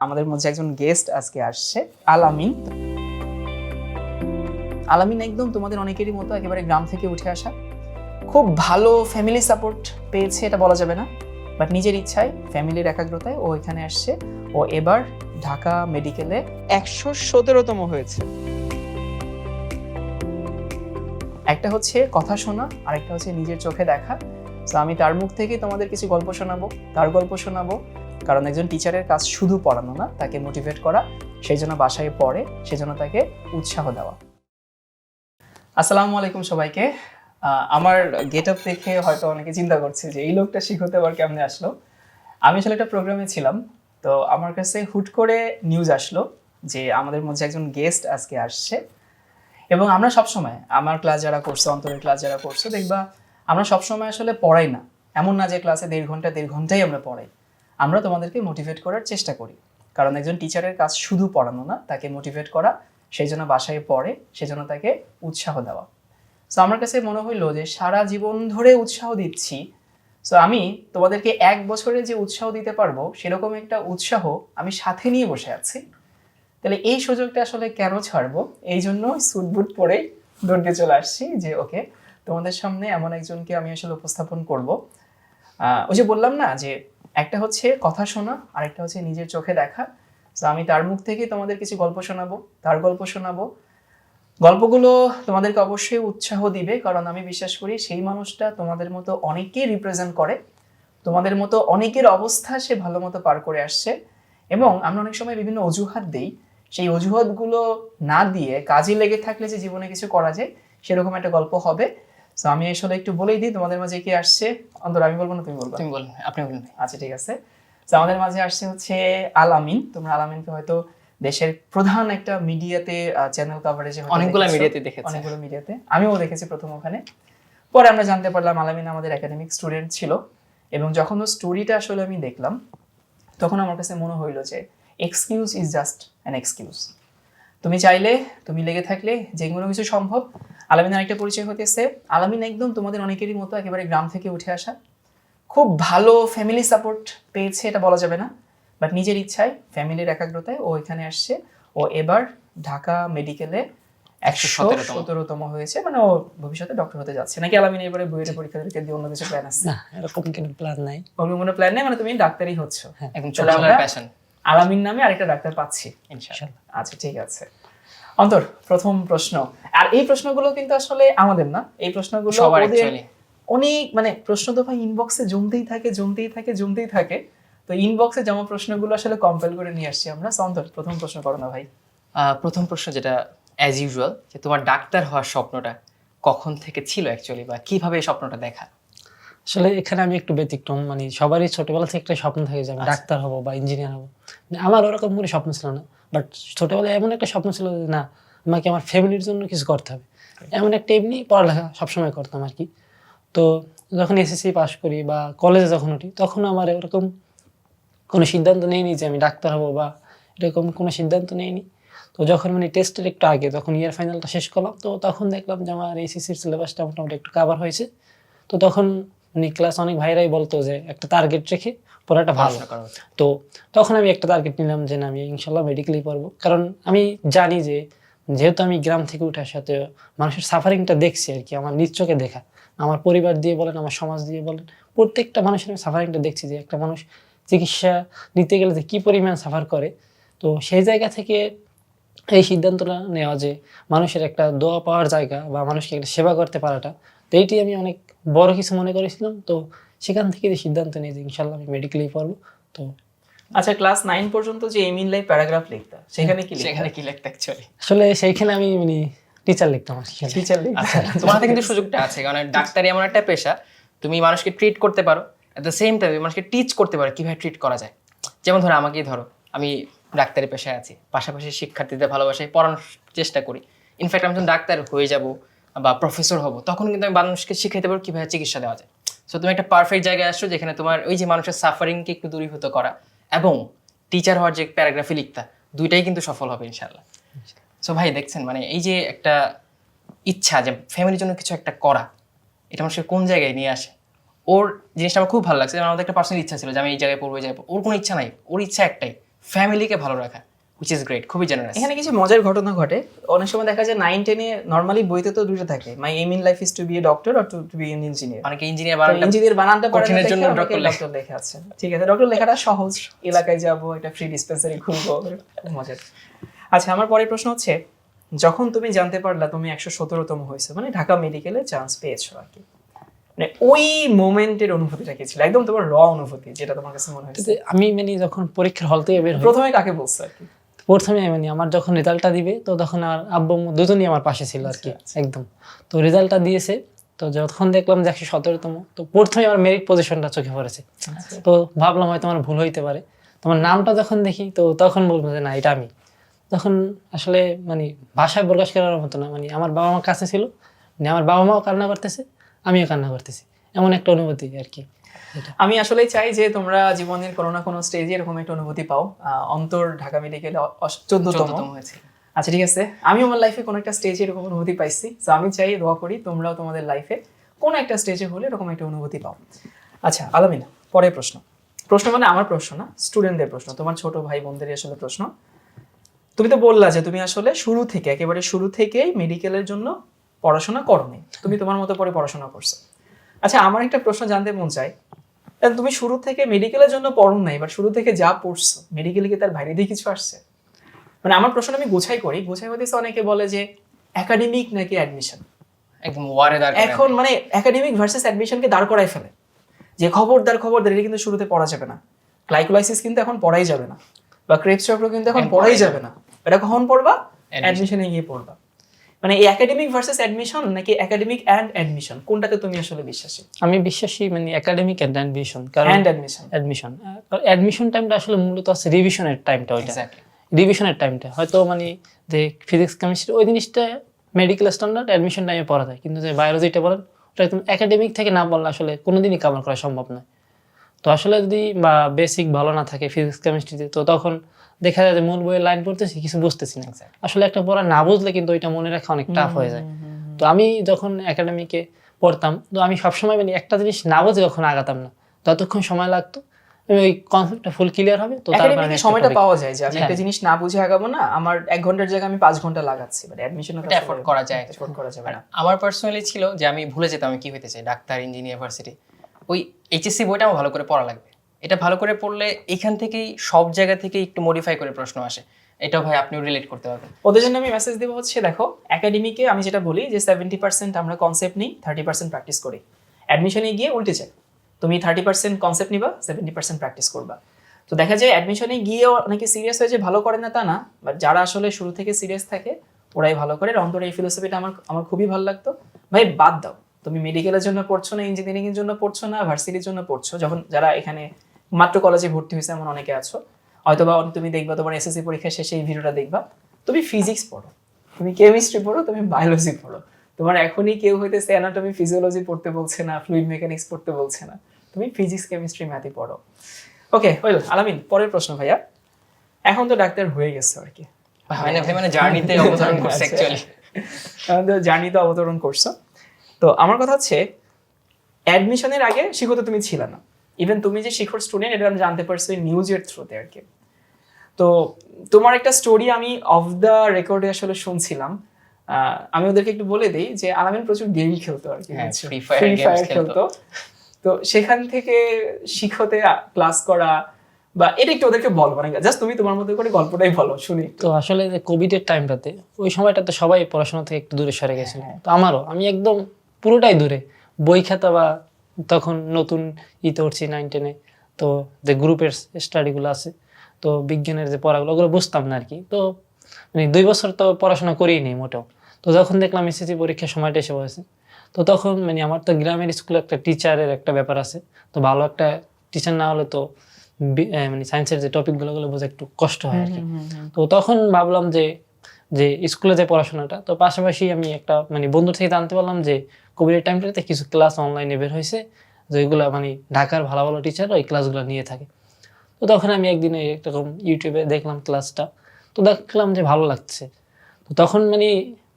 আমাদের মধ্যে একজন গেস্ট আজকে আসছে, আলামিন। আলামিন একদম তোমাদের অনেকেরই মতো একেবারে গ্রাম থেকে উঠে আসা। খুব ভালো ফ্যামিলি সাপোর্ট পেয়েছে, এটা বলা যাবে না। বাট নিজের ইচ্ছায় ফ্যামিলির একাগ্রতায় ও এখানে আসছে। ও এবার ঢাকা মেডিকেলে একশো সতেরোতম হয়েছে। একটা হচ্ছে কথা শোনা, আরেকটা হচ্ছে নিজের চোখে দেখা। তো আমি তার মুখ থেকে তোমাদের কিছু গল্প শোনাবো, তার গল্প শোনাবো। কারণ একজন টিচারের কাজ শুধু পড়ানো না, তাকে মোটিভেট করা, সেই জন্য বাসায় পড়ে সেজন্য তাকে উৎসাহ দেওয়া। আসসালামু আলাইকুম সবাইকে আমার গেট আপ দেখে হয়তো অনেকে চিন্তা করছে যে, এই লোকটা শিখতে আবার কেমনে আসলো? আমি আসলে একটা প্রোগ্রামে ছিলাম, তো আমার কাছে হুট করে নিউজ আসলো যে, আমাদের মধ্যে একজন গেস্ট আজকে আসছে। এবং আমরা সবসময়, আমার ক্লাস যারা করছে, অন্তরের ক্লাস যারা করছে, দেখবা আমরা সবসময় আসলে পড়াই না। এমন না যে ক্লাসে দেড় ঘণ্টা, দেড় ঘন্টাই আমরা পড়াই। আমরা তোমাদেরকে মোটিভেট করার চেষ্টা করি। কারণ একজন টিচারের কাজ শুধু পড়ানো না, তাকে মোটিভেট করা সেই জন্য বাসায় পড়ে সেজন্য তাকে উৎসাহ দেওয়া। সো আমার কাছে মনে হইল যে সারা জীবন ধরে উৎসাহ দিচ্ছি। সো আমি তোমাদেরকে এক বছরে যে উৎসাহ দিতে পারব, সেরকম একটা উৎসাহ আমি সাথে নিয়ে বসে আছি। তাহলে এই সুযোগটা আসলে কেন ছাড়বো? এই জন্য স্যুট বুট পরেই দৌড়ে চলে আসছি যে, ওকে, তোমাদের সামনে এমন একজনকে আমি আসলে উপস্থাপন করব। ওই যে বললাম না যে একটা হচ্ছে কথা শোনা, আরেকটা হচ্ছে নিজের চোখে দেখা। তো আমি তার মুখ থেকে তোমাদের কিছু গল্প শোনাবো, তার গল্প শোনাবো। গল্পগুলো তোমাদেরকে অবশ্যই উৎসাহ দিবে, কারণ আমি বিশ্বাস করি সেই মানুষটা তোমাদের মতো অনেকেই রিপ্রেজেন্ট করে। তোমাদের মতো অনেকের অবস্থা সে ভালো মতো পার করে আসছে। এবং আমরা অনেক সময় বিভিন্ন অজুহাত দিই। সেই অজুহাতগুলো না দিয়ে কাজে লেগে থাকলে যে জীবনে কিছু করা যায়, সেরকম একটা গল্প হবে। তো আমি আসলে একটু বলেই দিই তোমাদের মাঝে কি আসছে? অন্তর আমি বলব না তুমি বলব? তুমি বলুন আপনি বলুন। আচ্ছা ঠিক আছে। তো আমাদের মাঝে আসছে হচ্ছে আলামিন তোমরা আলামিনকে হয়তো দেশের প্রধান একটা মিডিয়াতে চ্যানেল কভারেজে অনেকগুলো মিডিয়াতে দেখেছি। অনেকগুলো মিডিয়াতে। আমিও দেখেছি প্রথম ওখানে। পরে আমরা জানতে পারলাম আলামিন আমাদের একাডেমিক স্টুডেন্ট ছিল। এবং যখন ও স্টোরিটা আসলে আমি দেখলাম তখন আমার কাছে মনে হইল যে excuse is just an excuse তুমি চাইলে তুমি লেগে থাকলে যে কোনো কিছু সম্ভব আলামিনের একটা পরিচয় হতেছে আলামিন একদম তোমাদের অনেকেরই মতো একেবারে গ্রাম থেকে উঠে আসা। খুব ভালো ফ্যামিলি সাপোর্ট পেয়েছে এটা বলা যাবে না। বাট নিজের ইচ্ছায় ফ্যামিলির একাগ্রতায় ও এখানে আসছে। ও এবার ঢাকা মেডিকেলে একশো 117 তম। সতেরোতম। হয়েছে। মানে ও ভবিষ্যতে ডক্টর হতে যাচ্ছে। নাকি আলামিন এবারে বইয়ের পরীক্ষা দিতে দিয়ে অন্য কিছু প্ল্যান আছে? না এরকম কোনো প্ল্যান নাই। ওর কোনো প্ল্যান নেই? মানে তুমি ডাক্তারই হচ্ছ। একদম ছোটবেলার প্যাশন আলামিন নামে আরেকটা ডাক্তার পাচ্ছি। ইনশাআল্লাহ। আচ্ছা ঠিক আছে। অন্তর প্রথম প্রশ্ন। আর এই প্রশ্নগুলো কিন্তু আসলে আমাদের না। এই প্রশ্নগুলো সবার অনেক মানে প্রশ্ন তো ভাই ইনবক্সে জমতেই থাকে জমতেই থাকে জমতেই থাকে। তো ইনবক্সে জমা প্রশ্নগুলো আসলে কম্পেল করে নিয়ে আসছি আমরা। So, অন্তর প্রথম প্রশ্ন করো না ভাই। প্রথম প্রশ্ন যেটা অ্যাজ ইউজুয়াল যে তোমার ডাক্তার হওয়ার স্বপ্নটা কখন থেকে ছিল অ্যাকচুয়ালি বা কীভাবে এই স্বপ্নটা দেখা? আসলে এখানে আমি একটু ব্যতিক্রম মানে সবারই ছোটবেলা থেকে একটা স্বপ্ন থাকে যে আমি আচ্ছা। ডাক্তার হব বা ইঞ্জিনিয়ার হব। আমার ওরকম কোনো স্বপ্ন ছিল না। বাট ছোটবেলায় এমন একটা স্বপ্ন ছিল যে না আমাকে আমার ফ্যামিলির জন্য কিছু করতে হবে। এমন একটা এমনি পড়ালেখা সবসময় করতাম আর কি তো যখন এসএসসি পাস করি বা কলেজে যখন উঠি তখন আমার এরকম কোনো সিদ্ধান্ত নেইনি যে আমি ডাক্তার হব বা এরকম কোনো সিদ্ধান্ত নেইনি। তো যখন মানে টেস্টের একটু আগে তখন ইয়ার ফাইনালটা শেষ করলাম তো তখন দেখলাম যে আমার এসএসসির সিলেবাসটা মোটামুটি একটু কাভার হয়েছে। তো তখন মানে ক্লাস অনেক ভাইরাই বলতো যে একটা টার্গেট রেখে পড়াটা ভালো। তো তখন আমি একটা টার্গেট নিলাম যে না আমি ইনশাল্লাহ মেডিকেলেই পড়ব। কারণ আমি জানি যে যেহেতু আমি গ্রাম থেকে উঠার সাথে মানুষের সাফারিংটা দেখছি আর কি, আমার নিজ চোখে দেখা। আমার পরিবার দিয়ে বলেন, আমার সমাজ দিয়ে বলেন, প্রত্যেকটা মানুষের আমি সাফারিংটা দেখছি যে একটা মানুষ চিকিৎসা নিতে গেলে যে কী পরিমাণ সাফার করে। তো সেই জায়গা থেকে এই সিদ্ধান্তটা নেওয়া যে মানুষের একটা দোয়া পাওয়ার জায়গা বা মানুষকে একটা সেবা করতে পারাটা, তো এইটি আমি অনেক বড় কিছু মনে করেছিলাম। তো সেখান থেকে যে সিদ্ধান্ত নিয়ে যে ইনশাল্লাহ আমি মেডিকেলেই পড়ব। তো আচ্ছা ক্লাস নাইন পর্যন্ত যে এমিন লাই প্যারাগ্রাফ লিখতা সেখানে কি সেখানে কি লিখতে অ্যাকচুয়ালি আসলে সেইখানে আমি মানে টিচার লিখতাম টিচার আচ্ছা তোমার হাতে কিন্তু সুযোগটা আছে কারণ ডাক্তারি এমন একটা পেশা তুমি মানুষকে ট্রিট করতে পারো অ্যাট দ্য সেম টাইম মানুষকে টিচ করতে পারো কীভাবে ট্রিট করা যায়। যেমন ধরো আমাকেই ধরো আমি ডাক্তারি পেশায় আছি পাশাপাশি শিক্ষার্থীদের ভালোবাসায় পড়ানোর চেষ্টা করি। ইনফ্যাক্ট আমি যখন ডাক্তার হয়ে যাব বা প্রফেসর হব তখন কিন্তু আমি মানুষকে শিখাইতে পারব কীভাবে চিকিৎসা দেওয়া যায়। সো তুমি একটা পারফেক্ট জায়গায় আসছো যেখানে তোমার ওই যে মানুষের সাফারিংকে একটু দূরীভূত করা এবং টিচার হওয়ার যে প্যারাগ্রাফি লিখতা, দুইটাই কিন্তু সফল হবে ইনশাল্লাহ সো ভাই, দেখছেন মানে এই যে একটা ইচ্ছা যে ফ্যামিলির জন্য কিছু একটা করা, এটা মানুষের কোন জায়গায় নিয়ে আসে? ওর জিনিসটা আমার খুব ভালো লাগছে আমাদের একটা পার্সোনাল ইচ্ছা ছিল যে আমি এই জায়গায় পড়ব যাব ওর কোনো ইচ্ছা নাই, ওর ইচ্ছা একটাই ফ্যামিলিকে ভালো রাখা। হুইচ ইজ গ্রেট খুবই জেনারেস এখানে কিছু মজার ঘটনা ঘটে। অনেক সময় দেখা যায় নাইন টেনে নর্মালি বইতে তো দুটো থাকে। My aim in life is to be a doctor or to be an engineer অনেকে ইঞ্জিনিয়ার ইঞ্জিনিয়ার বানানটা কঠিনের জন্য লেখে। ডক্টর লেখা আছে ঠিক আছে ডক্টর লেখাটা সহজ। এলাকায় যাব একটা ফ্রি ডিসপেন্সারি খুলবো। মজার। আচ্ছা আমার পরের প্রশ্ন হচ্ছে যখন তুমি জানতে পারলা তুমি একশো সতেরোতম হয়েছে মানে ঢাকা মেডিকেলে চান্স পেয়েছ আর কি। মানে ওই মোমেন্টের অনুভূতিটা কি ছিল? একদম তোমার র অনুভূতি যেটা তোমার কাছে মনে হয়েছে। আমি মানে যখন পরীক্ষার হল থেকে বের প্রথমে কাকে বলছো আর কি? প্রথমে মানে আমার যখন রেজাল্টটা দিবে তো তখন আর আব্বু দুজনই আমার পাশে ছিল আর কি একদম। তো রেজাল্টটা দিয়েছে তো যখন দেখলাম যে একশো সতেরোতম তো প্রথমে আমার মেরিট পজিশনটা চোখে পড়েছে। তো ভাবলাম হয়তো আমার ভুল হইতে পারে। তোমার নামটা যখন দেখি তো তখন বলব যে না এটা আমি। তখন আসলে মানে ভাষায় প্রকাশ করার মতো না মানে আমার বাবা মার কাছে ছিল মানে আমার বাবা মাও কান্না করতেছে আমিও কান্না করতেছি। এমন একটা অনুভূতি আর কি আমি আসলে চাই যে তোমরা জীবনের কোনো না কোনো স্টেজে এরকম একটা অনুভূতি পাও। অন্তর ঢাকা মেডিকেলে চোদ্দতম। হয়েছিল আচ্ছা ঠিক আছে। আমি আমার লাইফে কোনো একটা স্টেজে এরকম অনুভূতি পাইছি। তো আমি চাই দোয়া করি তোমরাও তোমাদের লাইফে কোনো একটা স্টেজে হলে এরকম একটা অনুভূতি পাও। আচ্ছা আলামিনা পরের প্রশ্ন। প্রশ্ন মানে আমার প্রশ্ন না স্টুডেন্টদের প্রশ্ন তোমার ছোট ভাই বোনদের আসলে প্রশ্ন। তুমি তো বললা যে তুমি আসলে শুরু থেকে একেবারে শুরু থেকেই মেডিকেলের জন্য পড়াশোনা করনি। তুমি তোমার মতো পরে পড়াশোনা করছ। আচ্ছা আমার একটা প্রশ্ন জানতে মন চাই তুমি শুরু থেকে মেডিকেলের জন্য পড়ো নাই এবার শুরু থেকে যা পড়ছো মেডিকেলে কি তার বাইরে দিয়ে কিছু আসছে? মানে আমার প্রশ্ন আমি গোছাই করি গোছাই হতেছে অনেকে বলে যে একাডেমিক নাকি অ্যাডমিশন একদম ওয়ারে দাঁড় এখন মানে একাডেমিক ভার্সেস অ্যাডমিশনকে দাঁড় করাই ফেলে। যে খবরদার খবরদার এটা কিন্তু শুরুতে পড়া যাবে না। গ্লাইকোলাইসিস কিন্তু এখন পড়াই যাবে না। বা ক্রেপস চক্র কিন্তু এখন পড়াই যাবে না। এটা কখন পড়বা? অ্যাডমিশনে গিয়ে পড়বা। মানে এই একাডেমিক ভার্সেস অ্যাডমিশন নাকি একাডেমিক অ্যান্ড অ্যাডমিশন কোনটাতে তুমি আসলে বিশ্বাসী? আমি বিশ্বাসী মানে একাডেমিক অ্যান্ড অ্যাডমিশন কারণ অ্যান্ড অ্যাডমিশন অ্যাডমিশন অ্যাডমিশন টাইমটা আসলে মূলত আছে রিভিশনের টাইমটা ওইটা। রিভিশনের টাইমটা হয়তো মানে যে ফিজিক্স কেমিস্ট্রি ওই জিনিসটা মেডিকেল স্ট্যান্ডার্ড অ্যাডমিশন টাইমে পড়া যায়। কিন্তু যে বায়োলজিটা বলেন ওটা একদম একাডেমিক থেকে না বললে আসলে কোনোদিনই কাভার করা সম্ভব নয়। তো আসলে যদি বা বেসিক ভালো না থাকে ফিজিক্স কেমিস্ট্রিতে তো তখন দেখা যায় যে মূল বইয়ের লাইন পড়তেছি কিছু বুঝতেছি না আসলে একটা পড়া না বুঝলে কিন্তু ওইটা মনে রাখা অনেক টাফ হয়ে যায়। তো আমি যখন একাডেমিকে পড়তাম তো আমি সবসময় মানে একটা জিনিস না বুঝে কখনো আগাতাম না যতক্ষণ সময় লাগতো আমি ওই কনসেপ্টটা ফুল ক্লিয়ার হবে তো তারপর সময়টা পাওয়া যায় যে আমি একটা হ্যাঁ। জিনিস না বুঝে আগাবো না আমার এক ঘণ্টার জায়গায় আমি পাঁচ ঘণ্টা লাগাচ্ছি বাট অ্যাডমিশন afford করা যায়। অ্যাফোর্ড করা যাবে না। আমার পার্সোনালি ছিল যে আমি ভুলে যেতাম আমি কি হইতে চাই ডাক্তার ইঞ্জিনিয়ার ভার্সিটি ওই এইচএসসি বইটা আমার ভালো করে পড়া লাগবে। এটা ভালো করে পড়লে এখান থেকেই, সব জায়গা থেকে একটু মডিফাই করে প্রশ্ন আসে। এটাও ভাই আপনিও রিলেট করতে পারবেন। ওদের জন্য আমি মেসেজ দেবো হচ্ছে, দেখো একাডেমিকে আমি যেটা বলি যে সেভেন্টি পার্সেন্ট আমরা কনসেপ্ট নিই থার্টি পার্সেন্ট প্র্যাকটিস করি। অ্যাডমিশনে গিয়ে উল্টে যায়। তুমি থার্টি পার্সেন্ট কনসেপ্ট নিবা সেভেন্টি পার্সেন্ট প্র্যাকটিস করবা। তো দেখা যায় অ্যাডমিশনে গিয়েও অনেকে সিরিয়াস হয়ে যে ভালো করে না তা না বাট যারা আসলে শুরু থেকে সিরিয়াস থাকে, ওরাই ভালো করে। অন্তরে এই ফিলোসফিটা আমার আমার খুবই ভালো লাগতো। ভাই, বাদ দাও। তুমি মেডিকেলের জন্য পড়ছো না ইঞ্জিনিয়ারিং এর জন্য পড়ছো না ভার্সিটির জন্য পড়ছো। যখন যারা এখানে মাত্র কলেজে ভর্তি হয়েছে এমন অনেকে আছো। হয়তোবা তুমি দেখবা তোমার এসএসসি পরীক্ষা শেষে এই ভিডিওটা দেখবা। তুমি ফিজিক্স পড়ো তুমি কেমিস্ট্রি পড়ো তুমি বায়োলজি পড়ো। তোমার এখনই কেউ হইতেছে অ্যানাটমি ফিজিওলজি পড়তে বলছে না ফ্লুইড মেকানিক্স পড়তে বলছে না। তুমি ফিজিক্স কেমিস্ট্রি ম্যাথই পড়ো। ওকে ওয়েল আলামিন পরের প্রশ্ন ভাইয়া। এখন তো ডাক্তার হয়ে গেছে আর কি। মানে ভাই মানে জার্নিতে অবতরণ করছে আচ্ছা। অ্যাকচুয়ালি আমাদের জার্নি অবতরণ করছ। তো আমার কথা হচ্ছে অ্যাডমিশনের আগে শিখতে তুমি ছিলে না। ইভেন তুমি যে শিখর স্টুডেন্ট এটা আমি জানতে পারছি নিউজের থ্রুতে আর কি। তো তোমার একটা স্টোরি আমি অফ দ্য রেকর্ডে আসলে শুনছিলাম। আহ, আমি ওদেরকে একটু বলে দিই যে আলামিন প্রচুর গেম খেলতো আর কি হ্যাঁ, ফ্রি ফায়ার খেলতো। খেলতো। তো সেখান থেকে শিখতে ক্লাস করা বা এটা একটু ওদেরকে বলো মানে জাস্ট তুমি তোমার মতো করে গল্পটাই বলো শুনি তো আসলে যে কোভিডের টাইমটাতে ওই সময়টাতে সবাই পড়াশোনা থেকে একটু দূরে সরে গেছিল তো আমারও আমি একদম পুরোটাই দূরে। বই খাতা বা তখন নতুন ইতে উঠছি নাইন টেনে তো যে গ্রুপের স্টাডিগুলো আছে তো বিজ্ঞানের যে পড়াগুলো ওগুলো বুঝতাম না আর কি তো মানে দুই বছর তো পড়াশোনা করিই নি মোটেও। তো যখন দেখলাম এসএসসি পরীক্ষার সময়টা এসে পড়েছে তো তখন মানে আমার তো গ্রামের স্কুলে একটা টিচারের একটা ব্যাপার আছে। তো ভালো একটা টিচার না হলে তো মানে সায়েন্সের যে টপিকগুলো ওগুলো বোঝা একটু কষ্ট হয় আর কি তো তখন ভাবলাম যে যে স্কুলে যে পড়াশোনাটা তো পাশাপাশি আমি একটা মানে বন্ধু থেকে জানতে পারলাম যে কোভিডের টাইমটাতে কিছু ক্লাস অনলাইনে বের হয়েছে যেগুলো মানে ঢাকার ভালো ভালো টিচার ওই ক্লাসগুলো নিয়ে থাকে। তো তখন আমি একদিন এই এরকম ইউটিউবে দেখলাম ক্লাসটা তো দেখলাম যে ভালো লাগছে। তো তখন মানে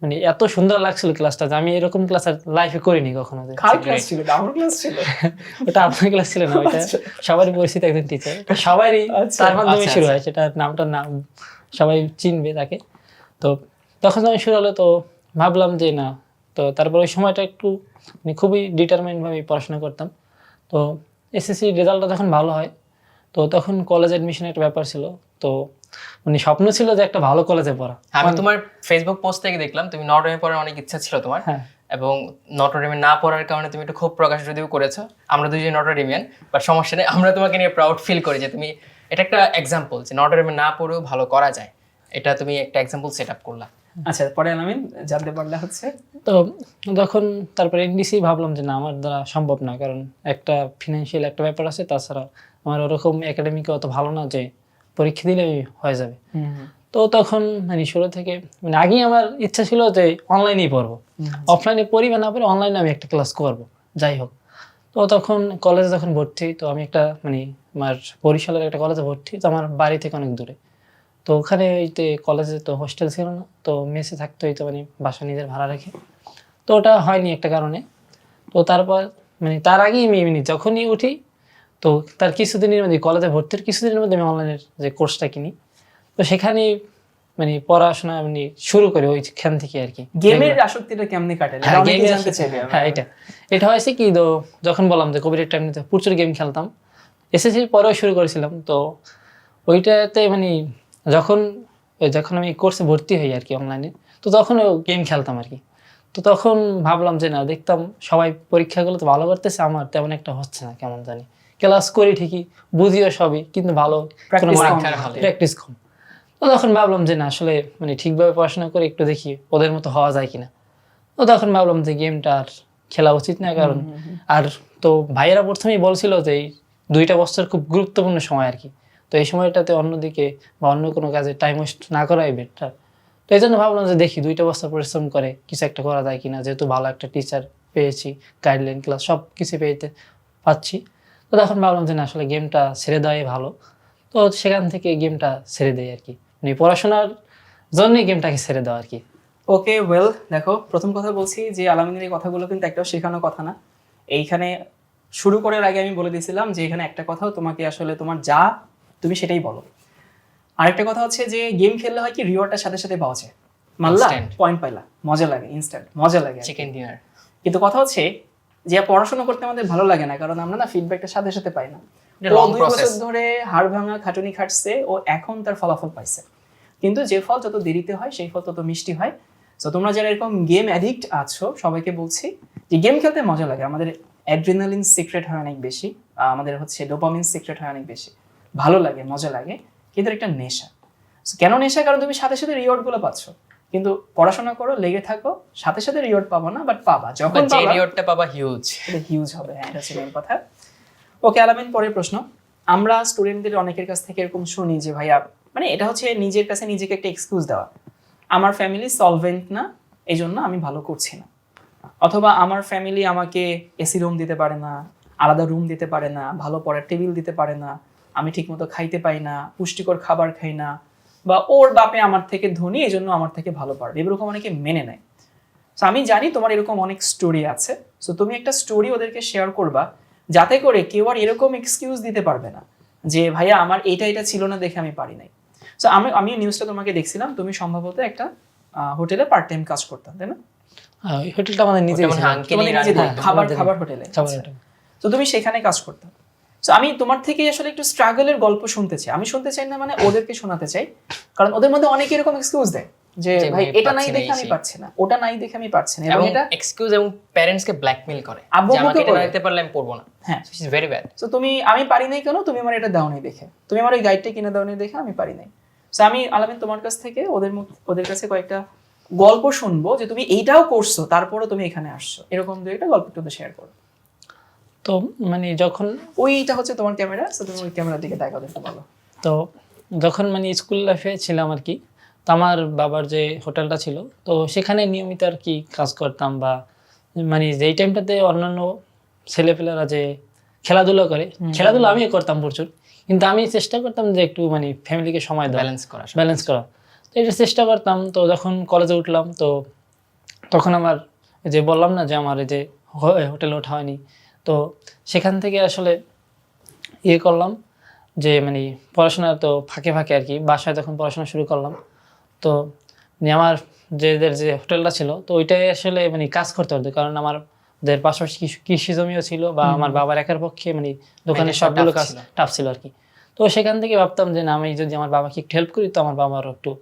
মানে এত সুন্দর লাগছিল ক্লাসটা যে আমি এরকম ক্লাস আর লাইফে করিনি কখনো ক্লাস ছিল? আমার ক্লাস ছিল? ওটা আপনার ক্লাস ছিল না ওইটা আচ্ছা। সবারই পরিচিত একজন টিচার সবারই আচ্ছা, তার মাধ্যমে আচ্ছা, শুরু। হয় সেটা নামটা নাম সবাই চিনবে তাকে। তো তখন যখন শুরু হলো তো ভাবলাম যে না তো তারপর ওই সময়টা একটু মানে খুবই ডিটারমাইন্ড ভাবে পড়াশোনা করতাম। তো এসএসসি রেজাল্টটা যখন ভালো হয় তো তখন কলেজ অ্যাডমিশনের একটা ব্যাপার ছিল। তো মানে স্বপ্ন ছিল যে একটা ভালো কলেজে পড়া। আমি তোমার ফেসবুক পোস্ট থেকে দেখলাম তুমি নটরডেমে পড়ার অনেক ইচ্ছা ছিল তোমার। হ্যাঁ। এবং নটরডেমে না পড়ার কারণে তুমি একটু ক্ষোভ প্রকাশ যদিও করেছ। আমরা দুজন নটরডেমিয়ান বাট সমস্যা নেই আমরা তোমাকে নিয়ে প্রাউড ফিল করি যে তুমি এটা একটা এক্সাম্পল যে নটরডেমে না পড়েও ভালো করা যায়। এটা তুমি একটা এক্সাম্পল সেট আপ করলা। আচ্ছা পরে আলামিন জানতে পারলে হচ্ছে। তো তখন তারপরে এনডিসি ভাবলাম যে না আমার দ্বারা সম্ভব না কারণ একটা ফিনান্সিয়াল একটা ব্যাপার আছে তাছাড়া আমার ওরকম একাডেমিকে অত ভালো না যে পরীক্ষা দিলেই হয়ে যাবে। তো তখন মানে শুরু থেকে মানে আগেই আমার ইচ্ছা ছিল যে অনলাইনেই পড়ব। অফলাইনে পড়ি বা না পড়ি অনলাইনে আমি একটা ক্লাস করব যাই হোক। তো তখন কলেজে যখন ভর্তি তো আমি একটা মানে আমার বরিশালের একটা কলেজে ভর্তি তো আমার বাড়ি থেকে অনেক দূরে। তো ওখানে ওই ওইতে কলেজে তো হোস্টেল ছিল না তো মেসে থাকতে হইতো মানে বাসা নিজের ভাড়া রেখে। তো ওটা হয়নি একটা কারণে। তো তারপর মানে তার আগেই আমি এমনি যখনই উঠি তো তার কিছুদিনের মধ্যে কলেজে ভর্তির কিছুদিনের মধ্যে আমি অনলাইনের যে কোর্সটা কিনি তো সেখানে মানে পড়াশোনা মানে শুরু করি ওইখান থেকে আর কি। গেমের আসক্তিটা কেমনে কাটালে হ্যাঁ। হ্যাঁ এটা। এটা হয়েছে কি তো যখন বললাম যে কোভিডের টাইমে প্রচুর গেম খেলতাম এসএসসির পরেও শুরু করেছিলাম তো ওইটাতে মানে যখন যখন আমি কোর্সে ভর্তি হই আর কি অনলাইনে তো তখন গেম খেলতাম আর কি। তো তখন ভাবলাম যে না দেখতাম সবাই পরীক্ষাগুলো তো ভালো করতেছে আমার তেমন একটা হচ্ছে না কেমন জানি। ক্লাস করি ঠিকই বুঝিও সবই কিন্তু ভালো। প্র্যাকটিস কম। তো তখন ভাবলাম যে না আসলে মানে ঠিকভাবে পড়াশোনা করে একটু দেখি ওদের মতো হওয়া যায় কিনা। তো তখন ভাবলাম যে গেমটা আর খেলা উচিত না কারণ আর তো ভাইয়েরা প্রথমেই বলছিল যে এই দুইটা বছর খুব গুরুত্বপূর্ণ সময় আর কি। তো এই সময়টাতে অন্যদিকে বা অন্য কোনো কাজে টাইম ওয়েস্ট না করাই বেটার তো এই জন্য ভাবলাম যে দেখি দুইটা বস্তা পরিশ্রম করে কিছু একটা করা যায় কিনা, যেহেতু ভালো একটা টিচার পেয়েছি গাইডলাইন ক্লাস সব কিছু পেয়েতে পাচ্ছি। তো তখন ভাবলাম যে না, আসলে গেমটা ছেড়ে দেওয়াই ভালো। তো সেখান থেকে গেমটা ছেড়ে দেয় আর কি মানে পড়াশোনার জন্যই গেমটাকে ছেড়ে দেওয়া আর কি ওকে ওয়েল দেখো, প্রথম কথা বলছি যে আলামিনের এই কথাগুলো কিন্তু একটাও শেখানো কথা না। এইখানে শুরু করার আগে আমি বলে দিয়েছিলাম যে এখানে একটা কথাও তোমাকে আসলে তোমার যা তুমি সেটাই বলো। আরেকটা কথা হচ্ছে যে গেম খেললে হয় কি রিওয়ার্ডটার সাথে সাথে পাওয়া যায়। মারলা পয়েন্ট পাইলা মজা লাগে ইনস্ট্যান্ট মজা লাগে। চিকেন ডিনার কিন্তু কথা হচ্ছে যে পড়াশোনা করতে আমাদের ভালো লাগে না কারণ আমরা না ফিডব্যাকটা সাথে সাথে পাই না। দুই বছর ধরে হাড় ভাঙা খাটুনি খাটছে ও এখন তার ফলাফল পাইছে। কিন্তু যে ফল যত দেরিতে হয় সেই ফল তত মিষ্টি হয়। তো তোমরা যারা এরকম গেম অ্যাডিক্ট আছো সবাইকে বলছি যে গেম খেলতে মজা লাগে। আমাদের অ্যাড্রিনালিন সিক্রেট হয় অনেক বেশি আমাদের হচ্ছে ডোপামিন সিক্রেট হয় অনেক বেশি। ভালো লাগে মজা লাগে কিন্তু একটা নেশা। কেন নেশা? কারণ তুমি সাথে সাথে রিওয়ার্ডগুলো পাচ্ছ। কিন্তু পড়াশোনা করো লেগে থাকো সাথে সাথে রিওয়ার্ড পাবো না বাট পাবা। যখন যে রিওয়ার্ডটা পাবা হিউজ এটা হিউজ হবে হ্যাঁ এটা main কথা। ওকে আলামিন পরের প্রশ্ন। আমরা স্টুডেন্টদের অনেকের কাছ থেকে এরকম শুনি যে ভাইয়া মানে এটা হচ্ছে নিজের কাছে নিজেকে একটা এক্সকিউজ দেওয়া। আমার ফ্যামিলি সলভেন্ট না এই জন্য আমি ভালো করছি না। অথবা আমার ফ্যামিলি আমাকে এসি রুম দিতে পারে না আলাদা রুম দিতে পারে না ভালো পড়ার টেবিল দিতে পারে না আমি ঠিকমতো খাইতে পাই না পুষ্টিকর খাবার খাই না বা ওর বাপে আমার থেকে ধনী এই জন্য আমার থেকে ভালো পারবে এরকম অনেকে মেনে নেয়। So, আমি জানি তোমার এরকম অনেক স্টোরি আছে। সো তুমি একটা স্টোরি ওদেরকে শেয়ার করবা যাতে করে কেউ আর এরকম এক্সকিউজ দিতে পারবে না যে ভাইয়া আমার এইটা এটা ছিল না দেখে আমি পারি নাই। সো আমি আমি নিউজটা তোমাকে দেখছিলাম। তুমি সম্ভবত একটা হোটেলে পার্ট টাইম কাজ করতাম তাই না? হোটেলটা আমাদের নিজে মনে হয় ই নিজেদের রান্না খাবার খাবার হোটেলে। তো তুমি সেখানে কাজ করতে। তো আমি তোমার থেকে আসলে একটু স্ট্রাগলের গল্প শুনতে চাই। আমি শুনতে চাই না মানে ওদেরকে শোনাতে চাই। কারণ ওদের মধ্যে অনেকে এরকম এক্সকিউজ দেয় যে ভাই এটা নাই দেখে আমি। পারছি না। ওটা নাই দেখে আমি পারছি না। এবং এটা এক্সকিউজ এবং প্যারেন্টস কে ব্ল্যাকমেল করে। আব্বু আমাকে এটা দিতে পারলে আমি পড়ব না। হ্যাঁ। ইজ ভেরি ব্যাড তো তুমি আমি পারি নাই কেন? তুমি আমার এটা দাও নাই দেখে। তুমি আমার ওই গাইডটা কিনে দাও নাই দেখে আমি পারি নাই। তো আমি আলামিন তোমার কাছ থেকে ওদের ওদের কাছে কয়েকটা গল্প শুনব যে তুমি এইটাও করছ তারপরে তুমি এখানে আসছো। এরকম দু একটা গল্প একটু শেয়ার করো তো মানে যখন ওইটা হচ্ছে তোমার ক্যামেরা তো তুমি ওই ক্যামেরার দিকে তাকাও একটু বলো তো যখন মানে স্কুল লাইফে ছিলাম আর কি তো আমার বাবার যে হোটেলটা ছিল তো সেখানে নিয়মিত আর কি কাজ করতাম বা মানে যেই টাইমটাতে অন্যান্য ছেলেপেলেরা যে খেলাধুলা করে খেলাধুলা আমিও করতাম প্রচুর কিন্তু আমি চেষ্টা করতাম যে একটু মানে ফ্যামিলিকে সময় দেওয়া ব্যালেন্স করা ব্যালেন্স করা তো এটা চেষ্টা করতাম তো যখন কলেজে উঠলাম তো তখন আমার যে বললাম না যে আমার এই যে হোটেলে ওঠা হয়নি তো সেখান থেকে আসলে ইয়ে করলাম যে মানে পড়াশোনা তো ফাঁকে ফাঁকে আর কি বাসায় তখন পড়াশোনা শুরু করলাম। তো মানে আমার যে এদের যে হোটেলটা ছিল তো ওইটাই আসলে মানে কাজ করতে হতো কারণ আমার ওদের পাশাপাশি কৃষি- জমিও ছিল বা আমার বাবার একার পক্ষে মানে দোকানের সবগুলো কাজ। টাফ ছিল আর কি। তো সেখান থেকে ভাবতাম যে না আমি যদি আমার বাবাকে একটু হেল্প করি তো আমার বাবারও একটু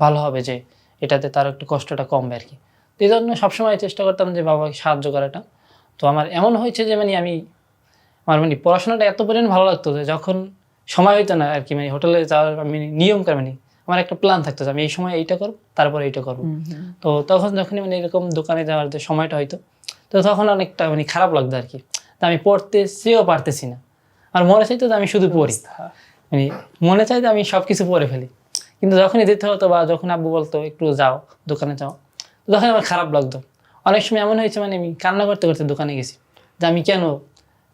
ভালো হবে যে এটাতে তার একটু কষ্টটা কমবে আর কি। তো এই জন্য সবসময় চেষ্টা করতাম যে বাবাকে সাহায্য করাটা। তো আমার এমন হয়েছে যে মানে আমি আমার মানে পড়াশোনাটা এত পরিমাণ ভালো লাগতো যে যখন সময় হইতো না আর কি মানে হোটেলে যাওয়ার আমি নিয়ম করে মানে আমার একটা প্ল্যান থাকতো যে আমি এই সময় এইটা করব তারপরে এইটা করব। তো তখন যখনই মানে এরকম দোকানে যাওয়ার যে সময়টা হয়তো তো তখন অনেকটা মানে খারাপ লাগতো আর কি। তো আমি পড়তেছিও পারতেছি না। আর মনে চাইতো যে আমি শুধু পড়ি। মানে মনে চাই যে আমি সব কিছু পড়ে ফেলি। কিন্তু যখনই দিতে হতো বা যখন আব্বু বলতো একটু যাও দোকানে যাও তখন আমার খারাপ লাগতো। অনেক সময় এমন হয়েছে মানে আমি কান্না করতে করতে দোকানে গেছি যে আমি কেন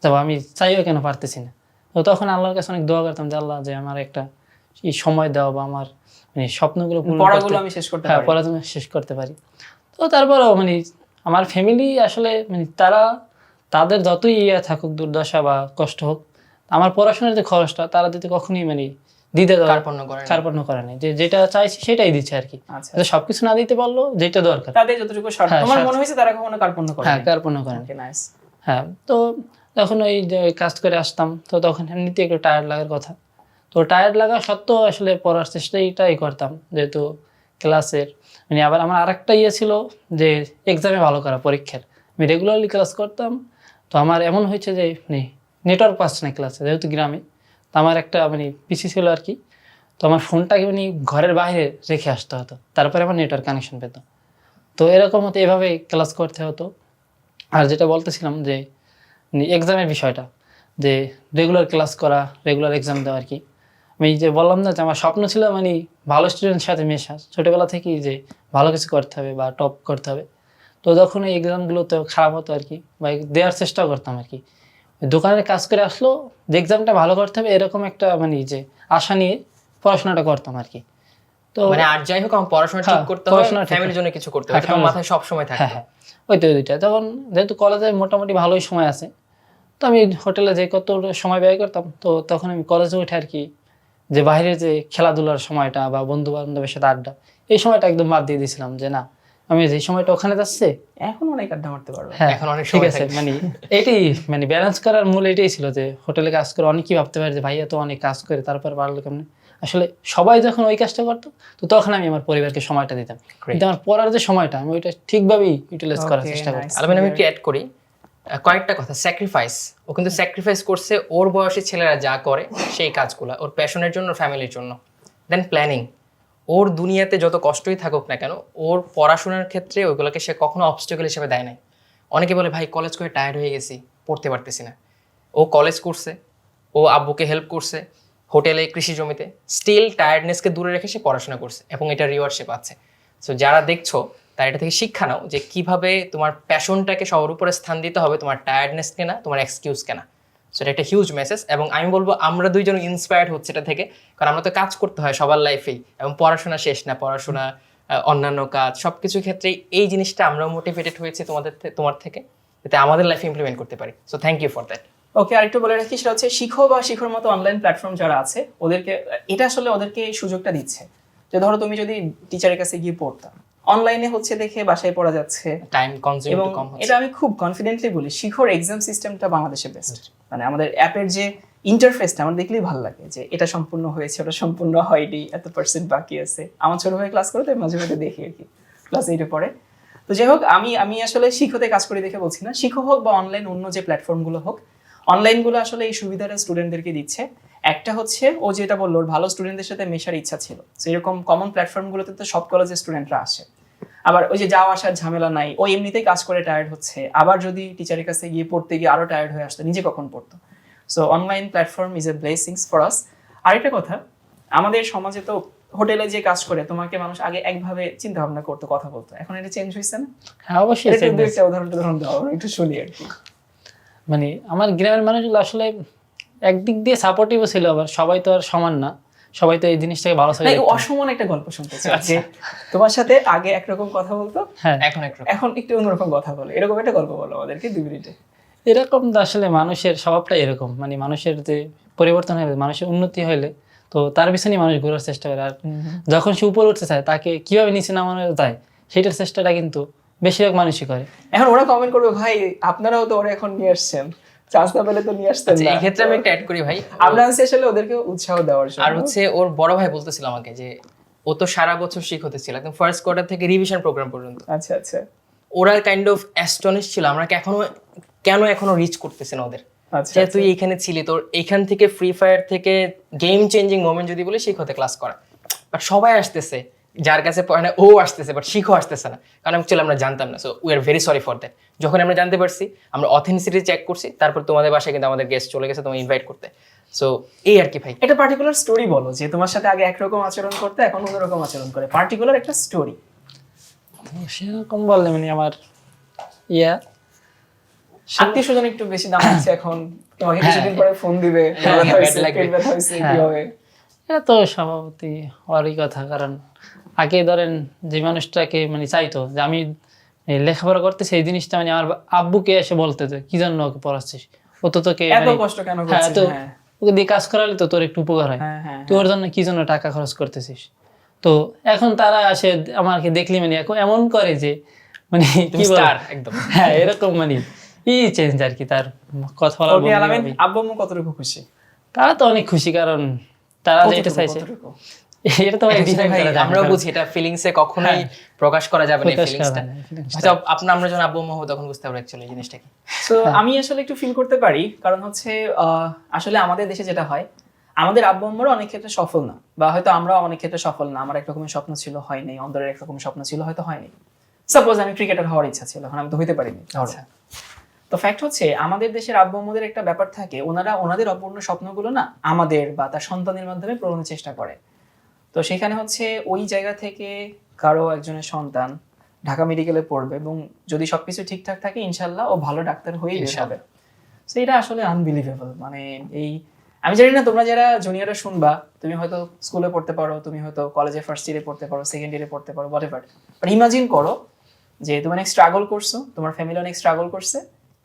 যাব আমি চাইও কেন পারতেছি না। তো তখন আল্লাহর কাছে অনেক দোয়া করতাম যে আল্লাহ যে আমার একটা এই সময় দেওয়া বা আমার মানে স্বপ্নগুলো পড়াগুলো আমি শেষ করতে হ্যাঁ পড়াশোনা শেষ করতে পারি। তো তারপরেও মানে আমার ফ্যামিলি আসলে মানে তারা তাদের যতই ইয়ে থাকুক দুর্দশা বা কষ্ট হোক আমার পড়াশোনার যে খরচটা তারা দিতে কখনোই মানে দিতে কার্পণ্য করে। কার্পণ্য করে নাই যে যেটা চাইছি সেটাই দিচ্ছে আর কি। আচ্ছা সবকিছু না দিতে পারল যেটা দরকার। তাদের যতটুকু হ্যাঁ, তোমার মনে হয়েছে তারা কখনো কার্পণ্য করে হ্যাঁ কার্পণ্য করে নাইস হ্যাঁ তো যখন ওই কাজ করে আসতাম তো তখন এমনিতে একটু টায়ার্ড লাগার কথা। তো টায়ার্ড লাগা সত্ত্বেও আসলে পড়ার চেষ্টাটাই করতাম যেহেতু ক্লাসের মানে আবার আমার আরেকটা ইয়ে ছিল যে এক্সামে ভালো করা পরীক্ষার। আমি রেগুলারলি ক্লাস করতাম। তো আমার এমন হয়েছে যে মানে নেটওয়ার্ক পাচ্ছে না ক্লাসে যেহেতু গ্রামে। তো আমার একটা মানে পিসি ছিল আর কি। তো আমার ফোনটাকে মানে ঘরের বাইরে রেখে আসতে হতো। তারপরে আমার নেটওয়ার্ক কানেকশন পেত। তো এরকম হতো এভাবে ক্লাস করতে হতো। আর যেটা বলতেছিলাম যে এক্সামের বিষয়টা, যে রেগুলার ক্লাস করা রেগুলার এক্সাম দেওয়া আর কি। আমি যে বললাম না যে আমার স্বপ্ন ছিল মানে ভালো স্টুডেন্টের সাথে মেশা। ছোটোবেলা থেকেই যে ভালো কিছু করতে হবে বা টপ করতে হবে। তো যখন এই এক্সামগুলোতে খারাপ হতো আর কি, বা দেওয়ার চেষ্টা করতাম আর কি। দোকানের কাজ করে আসলো যে এক্সামটা ভালো করতে হবে এরকম একটা মানে যে আশা নিয়ে পড়াশোনাটা করতাম আর কি। তো মানে আর যাই হোক আমার পড়াশোনা ঠিক হ্যাঁ, করতে হবে ফ্যামিলির জন্য কিছু করতে হবে হ্যাঁ, মাথায় সব সময় থাকে। হ্যাঁ হ্যাঁ ওই তো দুইটা তখন যেহেতু কলেজে মোটামুটি ভালোই সময় আছে তো আমি হোটেলে যে কত সময় ব্যয় করতাম তো তখন আমি কলেজে উঠে আর কি যে বাইরে যে খেলাধুলার সময়টা বা বন্ধু বান্ধবের সাথে আড্ডা এই সময়টা একদম বাদ দিয়ে দিয়েছিলাম যে না আমি যে সময়টা ওখানে যাচ্ছে এখন অনেক আড্ডা মারতে পারবে। হ্যাঁ এখন অনেক ঠিক সময় আছে মানে এটাই মানে ব্যালেন্স করার মূল এটাই ছিল যে হোটেলে কাজ করে অনেকেই ভাবতে পারে যে ভাইয়া তো অনেক কাজ করে তারপর পারল কেমন? আসলে সবাই যখন ওই কাজটা করতো তো তখন আমি আমার পরিবারকে সময়টা দিতাম। কিন্তু আমার পড়ার যে সময়টা আমি ওইটা ঠিকভাবেই ইউটিলাইজ করার চেষ্টা. করতাম আলমিন আমি একটু অ্যাড করি। কয়েকটা কথা স্যাক্রিফাইস ও কিন্তু স্যাক্রিফাইস করছে ওর বয়সী ছেলেরা যা করে সেই কাজগুলো ওর প্যাশনের জন্য ফ্যামিলির জন্য। দেন প্ল্যানিং ওর দুনিয়াতে যত কষ্টই থাকুক না কেন, ওর পড়াশোনার ক্ষেত্রে ওইগুলোকে সে কখনো অবস্টেকল হিসেবে দেয় নাই। অনেকে বলে, ভাই কলেজ করে টায়ার্ড হয়ে গেছি, পড়তে পারতেছি না। ও কলেজ করছে, ও আব্বুকে হেল্প করছে, হোটেলে, কৃষি জমিতে স্টিল টায়ার্ডনেসকে দূরে রেখে সে পড়াশোনা করছে এবং এটা রিওয়ার্ড সে পাচ্ছে সো যারা দেখছ, তার এটা থেকে শিক্ষা নাও যে কীভাবে তোমার প্যাশনটাকে সবার উপরে স্থান দিতে হবে, তোমার টায়ার্ডনেসকে না, তোমার এক্সকিউজকে না। সো এটা একটা হিউজ মেসেজ এবং আমি বলব আমরা দুইজন ইন্সপায়ার্ড হচ্ছে এটা থেকে। কারণ আমরা তো কাজ করতে হয় সবার লাইফেই এবং পড়াশোনা শেষ না, পড়াশোনা অন্যান্য কাজ সব কিছুর ক্ষেত্রেই এই জিনিসটা আমরাও মোটিভেটেড হয়েছি তোমাদের তোমার থেকে যাতে আমাদের লাইফে ইমপ্লিমেন্ট করতে পারি। So thank you for that okay আরেকটু বলে রাখি, সেটা হচ্ছে শিখো বা শিখোর মতো অনলাইন প্ল্যাটফর্ম যারা আছে, ওদেরকে, এটা আসলে ওদেরকে সুযোগটা দিচ্ছে। যে ধরো তুমি যদি টিচারের কাছে গিয়ে পড়তাম অনলাইনে হচ্ছে দেখে বাসায় পড়া যাচ্ছে। টাইম কনজিউম কম হচ্ছে। এটা আমি খুব কনফিডেন্টলি বলি শিখোর এক্সাম সিস্টেমটা বাংলাদেশে বেস্ট মানে আমাদের অ্যাপের যে ইন্টারফেসটা আমার দেখলেই ভালো লাগে যে এটা সম্পূর্ণ হয়েছে ওটা সম্পূর্ণ হয়নি এত পার্সেন্ট বাকি আছে। আমার ছোট ভাই ক্লাস করে তাই মাঝে মাঝে দেখি আর কি ক্লাস এইটে পড়ে। তো যাই হোক আমি আমি আসলে শিখোতে কাজ করি দেখে বলছি না। শিখো হোক বা অনলাইন অন্য যে প্ল্যাটফর্মগুলো হোক অনলাইনগুলো আসলে এই সুবিধাটা স্টুডেন্টদেরকে দিচ্ছে। একটা হচ্ছে ও যেটা বলল ওর ভালো স্টুডেন্টদের সাথে মেশার ইচ্ছা ছিল। তো এরকম কমন প্ল্যাটফর্মগুলোতে তো সব কলেজের স্টুডেন্টরা আসে। আবার ওই যে যাওয়া আসার ঝামেলা নাই ও এমনিতেই কাজ করে টায়ার্ড হচ্ছে। আবার যদি টিচারের কাছে গিয়ে পড়তে গিয়ে আরও টায়ার্ড হয়ে আসতো নিজে কখন পড়তো? So online platform is a blessings for us আরেকটা কথা আমাদের সমাজে তো হোটেলে যে কাজ করে তোমাকে মানুষ আগে একভাবে চিন্তা ভাবনা করতো কথা বলতো। এখন এটা চেঞ্জ হয়েছে না? হ্যাঁ অবশ্যই একটা উদাহরণ উদাহরণ দাও একটু শুনি আর কি। মানে আমার গ্রামের মানুষগুলো আসলে একদিক দিয়ে সাপোর্টিভও ছিল আবার সবাই তো আর সমান না। সবাই তো এই জিনিসটাকে ভালো না। অসমান একটা গল্প শুনতে চাই। তোমার সাথে আগে একরকম কথা বলতো হ্যাঁ। এখন একরকম। এখন একটু অন্যরকম কথা বলে। এরকম একটা গল্প বলো আমাদেরকে দুই মিনিটে। এরকম তো আসলে মানুষের স্বভাবটা এরকম। মানে মানুষের যে পরিবর্তন হলে মানুষের উন্নতি হলে তো তার পিছনেই মানুষ ঘোরার চেষ্টা করে। আর যখন সে উপরে উঠতে চায় তাকে কীভাবে নিচে নামানো যায় সেটার চেষ্টাটা কিন্তু বেশিরভাগ মানুষই করে। এখন ওরা কমেন্ট করবে ভাই আপনারাও তো ওরা এখন নিয়ে আসছেন। চান্স না পেলে তো নিয়ে আসতেন আচ্ছা না। এই ক্ষেত্রে আমি একটা অ্যাড করি ভাই। আমরা আসলে ওদেরকে উৎসাহ দেওয়ার জন্য। আর হচ্ছে ওর বড় ভাই বলতেছিল আমাকে যে ও তো সারা বছর শিখ হতেছিল একদম ফার্স্ট কোয়ার্টার থেকে রিভিশন প্রোগ্রাম পর্যন্ত। আচ্ছা আচ্ছা। ওরা কাইন্ড অফ অ্যাস্টনিশ ছিল আমরা এখনও কেন এখনও রিচ করতেছে না ওদের? আচ্ছা তুই এখানে ছিলি তোর এখান থেকে ফ্রি ফায়ার থেকে গেম চেঞ্জিং মোমেন্ট যদি বলি শিখ হতে ক্লাস করা। বাট সবাই আসতেছে। যার কাছে পড়ে না ও আসতেছে বাট শিখও আসতেছে না। কারণ অ্যাকচুয়ালি আমরা জানতাম না। So we are very sorry for that যখন আমরা জানতে পারছি আমরা অথেন্টিসিটি চেক করছি তারপর তোমাদের বাসায় কিন্তু আমাদের গেস্ট চলে গেছে তোমায় ইনভাইট করতে। সো এই আর কি ভাই। একটা পার্টিকুলার স্টোরি বলো যে তোমার সাথে আগে একরকম আচরণ করতে এখন অন্যরকম আচরণ করে। পার্টিকুলার একটা স্টোরি সেরকম বললে মানে আমার ইয়া। আত্মীয় স্বজন একটু বেশি দাম হচ্ছে এখন। তোমাকে হ্যাঁ। কিছুদিন পরে ফোন দিবে হ্যাঁ, হ্যাঁ। এটা তো স্বভাবতই হওয়ারই কথা কারণ আগে ধরেন যে মানুষটাকে মানে চাইতো যে আমি লেখাপড়া করতেছি এই জিনিসটা মানে আমার আব্বুকে এসে বলতে তো কি জন্য ওকে পড়াচ্ছিস? ও তো তোকে এত মানে- কষ্ট কেন হ্যাঁ তো হ্যাঁ। ওকে দিয়ে কাজ করালে তো তোর একটু উপকার হয়। হ্যাঁ তুই ওর জন্য কি জন্য টাকা খরচ করতেছিস? তো এখন তারা আসে আমাকে দেখলি মানে এখন এমন করে যে মানে তুমি কি? স্টার একদম। হ্যাঁ এরকম মানে ই চেঞ্জ আর কি তার কথা বলার। আব্বু আম্মু কতটুকু খুশি? তারা তো অনেক খুশি কারণ তারা যেটা চাইছে? এটা তো আমরাও বুঝি এটা ফিলিংসে কখনোই প্রকাশ করা যাবে না ফিলিংসটা হয়তো আপনার আমরা যখন আব্বু আম্মু তখন বুঝতে পারব অ্যাকচুয়ালি জিনিসটা কি। তো আমি আসলে একটু ফিল করতে পারি কারণ হচ্ছে আসলে আমাদের দেশে যেটা হয় আমাদের আব্বু আম্মুরা অনেক ক্ষেত্রে সফল না বা হয়তো আমরাও অনেক ক্ষেত্রে সফল না আমার এক রকমের স্বপ্ন ছিল হয়নি অন্তরের এক রকমের স্বপ্ন ছিল হয়তো হয়নি। সাপোজ আমি ক্রিকেটার হওয়ার ইচ্ছা ছিল এখন আমি তো হইতে পারিনি। আচ্ছা। তো ফ্যাক্ট হচ্ছে আমাদের দেশের আব্বু আম্মুদের একটা ব্যাপার থাকে ওনারা ওনাদের অপূর্ণ স্বপ্নগুলো না আমাদের বা তার সন্তানের মাধ্যমে পূরণের চেষ্টা করে। তো সেখানে হচ্ছে ওই জায়গা থেকে কারও একজনের সন্তান ঢাকা মেডিকেলে পড়বে এবং যদি সবকিছু ঠিকঠাক থাকে ইনশাল্লাহ ও ভালো ডাক্তার বের হবে। তো এটা আসলে আনবিলিভেবল মানে এই আমি জানি না তোমরা যারা জুনিয়ররা শুনবা তুমি হয়তো স্কুলে পড়তে পারো তুমি হয়তো কলেজে ফার্স্ট ইয়ারে পড়তে পারো সেকেন্ড ইয়ারে পড়তে পারো হোয়াট এভার বাট ইমাজিন করো যে তুমি অনেক স্ট্রাগল করছ তোমার ফ্যামিলি অনেক স্ট্রাগল করছে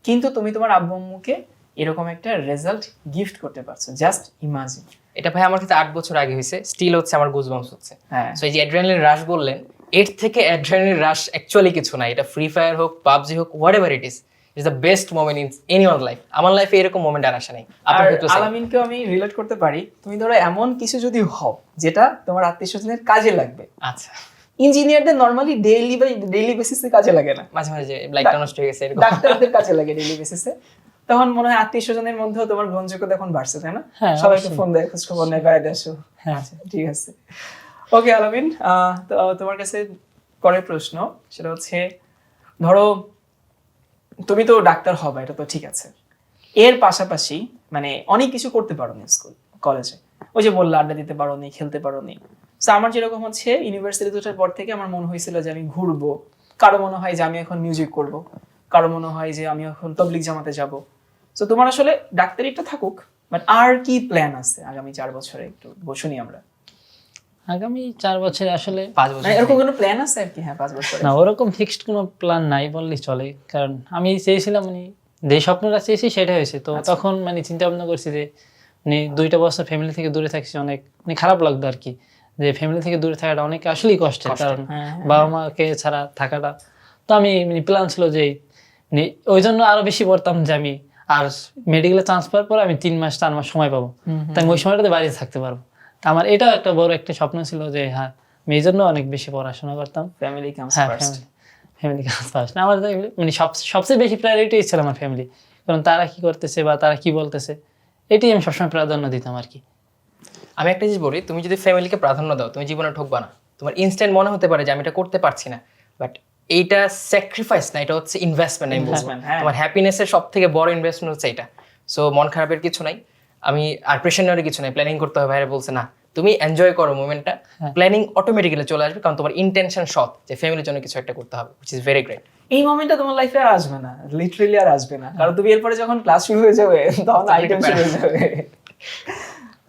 কিন্তু তুমি তোমার আব্বু আম্মুকে এরকম একটা রেজাল্ট গিফট করতে পারছ। জাস্ট ইমাজিন এটা ভাই আমার কাছে আট বছর আগে হয়েছে। স্টিল হচ্ছে আমার গুজবাম্স হচ্ছে। হ্যাঁ। সো এই যে অ্যাড্রেনালিন রাশ বললেন এর থেকে অ্যাড্রেনালিন রাশ অ্যাকচুয়ালি কিছু নাই। এটা ফ্রি ফায়ার হোক পাবজি হোক whatever it is is the best moment in any one life আমার লাইফে এরকম মোমেন্ট আর আসে নাই। আর ক্ষেত্রে। আলামিনকেও আমি রিলেট করতে পারি। তুমি ধরো এমন কিছু যদি হও যেটা তোমার আত্মীয় স্বজনের কাজে লাগবে। আচ্ছা। ইঞ্জিনিয়ারদের নর্মালি ডেইলি বা ডেইলি বেসিসে কাজে লাগে না। মাঝে মাঝে লাইটটা নষ্ট হয়ে গেছে এরকম। ডাক্তারদের কাজে লাগে ডেইলি বেসিসে তখন মনে হয় আত্মীয় স্বজনের মধ্যেও তোমার গ্রহণযোগ্যতা এখন বাড়ছে তাই না? হ্যাঁ, সবাইকে ফোন দেয় খোঁজ খবর নেয় বেড়াতে আসো হ্যাঁ। আচ্ছা, ঠিক আছে। ওকে আলামিন তোমার কাছে পরের প্রশ্ন সেটা হচ্ছে ধরো তুমি তো ডাক্তার হবে এটা তো ঠিক আছে। এর পাশাপাশি মানে অনেক কিছু করতে পারো নি স্কুল কলেজে। ওই যে বলল আড্ডা দিতে পারো নি খেলতে পারো নি তো আমার যেরকম হচ্ছে ইউনিভার্সিটি ওঠার পর থেকে আমার মনে হয়েছিল যে আমি ঘুরবো। কারও মনে হয় যে আমি এখন মিউজিক করব। কারও মনে হয় যে আমি এখন তবলিক জামাতে যাব। তো তোমার আসলে ডাক্তারিটা থাকুক বাট আর কি প্ল্যান আছে আগামী চার বছরে একটু বসুনি আমরা? আগামী চার বছরে আসলে পাঁচ বছর মানে এরকম কোনো প্ল্যান আছে আর কি? হ্যাঁ পাঁচ বছরে। না ওরকম ফিক্সড কোনো প্ল্যান নাই বললেই চলে কারণ আমি চেয়েছিলাম মানে যে স্বপ্নটা চেয়েছি সেটা হয়েছে। তো তখন মানে চিন্তা ভাবনা করছি যে মানে দুইটা বছর ফ্যামিলি থেকে দূরে থাকছি অনেক মানে খারাপ লাগতো আর কি। যে ফ্যামিলি থেকে দূরে থাকাটা অনেক আসলেই কষ্টের কারণ হ্যাঁ, বাবা মাকে ছাড়া থাকাটা। তো আমি মানে প্ল্যান ছিল যে মানে ওই জন্য আরও বেশি পড়তাম যে আমি আর মেডিকেলে চান্স পাওয়ার পর আমি তিন মাস চার মাস সময় পাবো। তাই আমি ওই সময়টাতে বাড়িতে থাকতে পারব। আমার এটাও একটা বড় একটা স্বপ্ন ছিল যে হ্যাঁ এই জন্য অনেক বেশি পড়াশোনা করতাম। ফ্যামিলি হ্যাঁ ফ্যামিলি কাজ ফার্স্ট আমার মানে সব সবচেয়ে বেশি প্রায়োরিটি ছিল আমার ফ্যামিলি কারণ তারা কি করতেছে বা তারা কি বলতেছে এটাই আমি সবসময় প্রাধান্য দিতাম আর কি। আমি একটা জিনিস বলি তুমি যদি ফ্যামিলিকে প্রাধান্য দাও তুমি জীবনে ঠকবা না। তোমার ইনস্ট্যান্ট মনে হতে পারে যে আমি এটা করতে পারছি না। বাট এইটা স্যাক্রিফাইস না এটা হচ্ছে ইনভেস্টমেন্ট আমি বলব। তোমার হ্যাপিনেসের সব থেকে বড় ইনভেস্টমেন্ট হচ্ছে এটা। সো মন খারাপের কিছু নাই। আমি আর প্রেশার নেওয়ার কিছু নাই। প্ল্যানিং করতে হবে বাইরে বলছে না তুমি এনজয় করো মুভমেন্টটা প্ল্যানিং অটোমেটিক্যালি চলে আসবে কারণ তোমার ইন্টেনশন সৎ যে ফ্যামিলির জন্য কিছু একটা করতে হবে উইচ ইজ ভেরি গ্রেট এই মোমেন্টটা তোমার লাইফে আর আসবে না। লিটারেলি আর আসবে না। কারণ তুমি এরপরে যখন ক্লাস শুরু হয়ে যাবে তখন আইটেম শুরু হয়ে যাবে।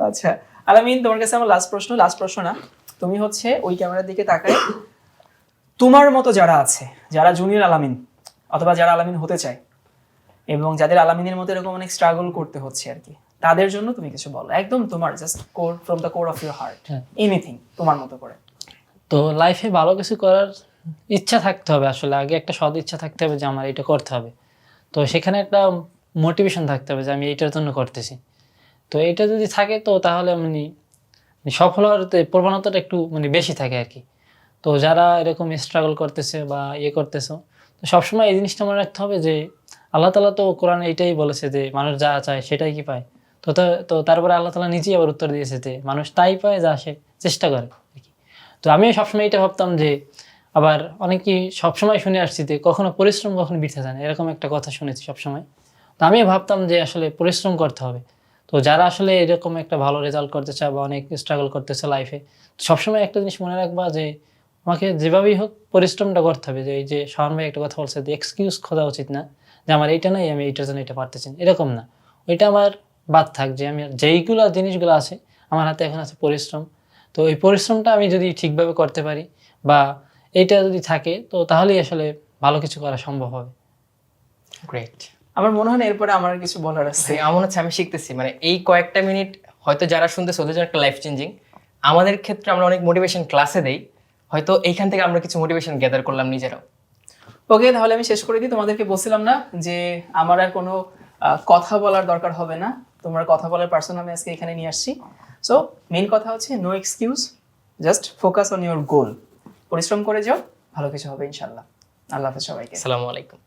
আচ্ছা। আলামিন তোমার কাছে আমার লাস্ট প্রশ্ন লাস্ট প্রশ্ন না। তুমি হচ্ছে ওই ক্যামেরার দিকে তাকায় তোমার মতো যারা আছে যারা জুনিয়র আলামিন অথবা যারা আলামিন হতে চায় এবং যাদের আলামিনের মতো এরকম অনেক স্ট্রাগল করতে হচ্ছে আর কি তাদের জন্য তুমি কিছু বলো। একদম তোমার just core from the core of your heart. Anything তোমার মতো করে। তো লাইফে ভালো কিছু করার ইচ্ছা থাকতে হবে আসলে আগে একটা সদ ইচ্ছা থাকতে হবে যে আমার এটা করতে হবে। তো সেখানে একটা মোটিভেশন থাকতে হবে যে আমি এটার জন্য করতেছি। তো এটা যদি থাকে তো তাহলে মানে সফল হওয়ার প্রবণতাটা একটু মানে বেশি থাকে আর কি। তো যারা এরকম স্ট্রাগল করতেছে বা ইয়ে করতেছে, তো সবসময় এই জিনিসটা মনে রাখতে হবে যে, আল্লাহ তালা তো কোরআনে এটাই বলেছে যে, মানুষ যা চায় সেটাই কি পায়? তো তো তারপরে আল্লাহ তালা নিজেই আবার উত্তর দিয়েছে যে, মানুষ তাই পায় যা সে চেষ্টা করে তো আমিও সবসময় এটা ভাবতাম যে, আবার অনেকেই সবসময় শুনে আসছি যে, কখনো পরিশ্রম কখনো বৃথা যায় না, এরকম একটা কথা শুনেছি সবসময়। তো আমিও ভাবতাম যে, আসলে পরিশ্রম করতে হবে। তো যারা আসলে এরকম একটা ভালো রেজাল্ট করতে চায় বা অনেক স্ট্রাগল করতেছে লাইফে সবসময় একটা জিনিস মনে রাখবা যে আমাকে যেভাবেই হোক পরিশ্রমটা করতে হবে যে এই যে শাহন ভাই একটা কথা বলছে যে এক্সকিউজ খোঁজা উচিত না যে আমার এইটা নাই আমি এইটার জন্য এটা পারতেছি না। এরকম না। ওইটা আমার বাদ থাক যে আমি যেইগুলো জিনিসগুলো আছে আমার হাতে এখন আছে পরিশ্রম। তো এই পরিশ্রমটা আমি যদি ঠিকভাবে করতে পারি বা এইটা যদি থাকে তো তাহলেই আসলে ভালো কিছু করা সম্ভব হবে। গ্রেট আমার মনে হয় না এরপরে আমার কিছু বলার আছে। এমন হচ্ছে আমি শিখতেছি। মানে এই কয়েকটা মিনিট হয়তো যারা শুনতেছে ওদের জন্য একটা লাইফ চেঞ্জিং আমাদের ক্ষেত্রে আমরা অনেক মোটিভেশন ক্লাসে দেই। হয়তো এইখান থেকে আমরা কিছু মোটিভেশন গ্যাদার করলাম নিজেরাও। ওকে তাহলে আমি শেষ করে দিই। তোমাদেরকে বলছিলাম না যে আমার আর কোনো কথা বলার দরকার হবে না। তোমার কথা বলার পার্সন আমি আজকে এখানে নিয়ে আসছি। সো মেন কথা হচ্ছে no excuse just focus on your goal পরিশ্রম করে যাও ভালো কিছু হবে ইনশাল্লাহ আল্লাহ হাফেজ সবাইকে। আসসালামু আলাইকুম।